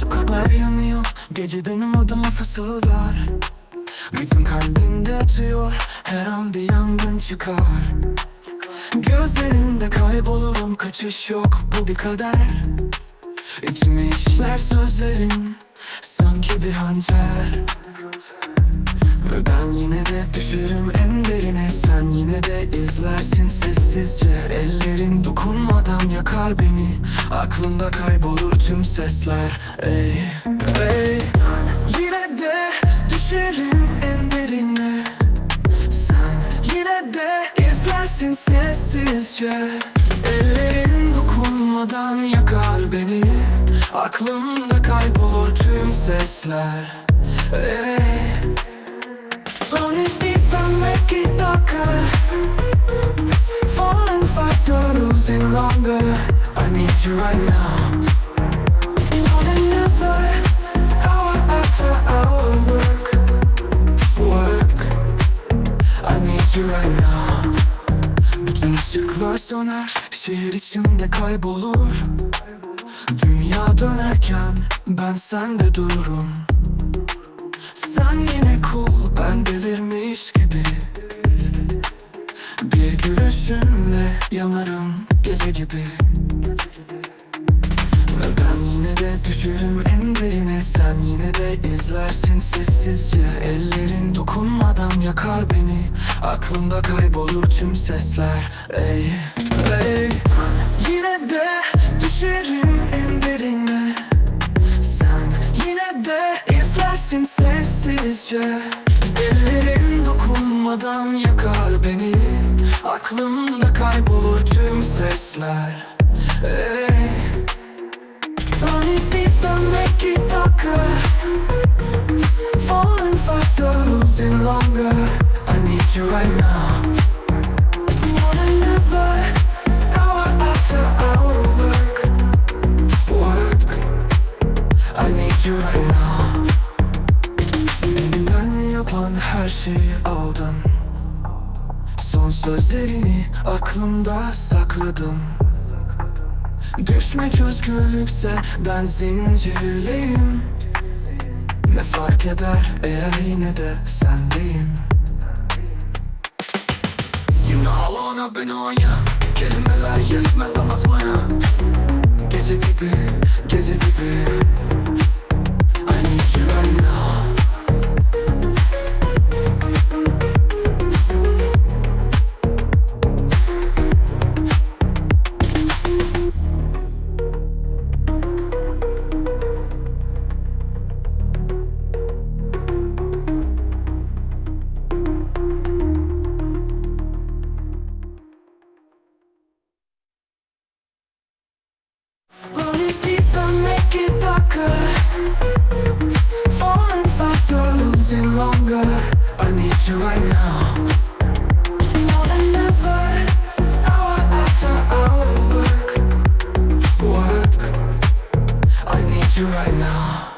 Sokaklar yanıyor Gece benim adıma fısıldar. Ritim kalbimde atıyor Her an bir yangın çıkar. Gözlerinde kaybolurum Kaçış yok bu bir kader. İçimi işler sözlerin Sanki bir hançer. Ve ben yine de düşerim en derine Sen yine de izlersin sessizce. Ellerin dokunmadan yakar beni Aklımda kaybolur tüm sesler. Ey, ey Yine de düşerim en derine. Sen yine de izlersin sessizce. Ellerin dokunmadan yakar beni. Aklımda kaybolur tüm sesler. Ey ışıklar söner Şehir içinde kaybolur Dünya dönerken Ben sende dururum Sen yine cool Ben delirmiş gibi Bir gülüşünle yanarım gece gibi düşerim en derine. Sen yine de izlersin sessizce. Ellerin dokunmadan yakar beni. Aklımda kaybolur tüm sesler. Ey, ey. Yine de düşerim en derine. Sen yine de izlersin sessizce. Ellerin dokunmadan yakar beni. Aklımda kaybolur tüm sesler. Ey yapan her şeyi aldın Son sözlerini aklımda sakladım. Düşmek özgürlükse ben zincirliyim Ne fark eder eğer yine de sendeyim Yine alana beni oya Kelimeler yetmez anlatmaya you right now.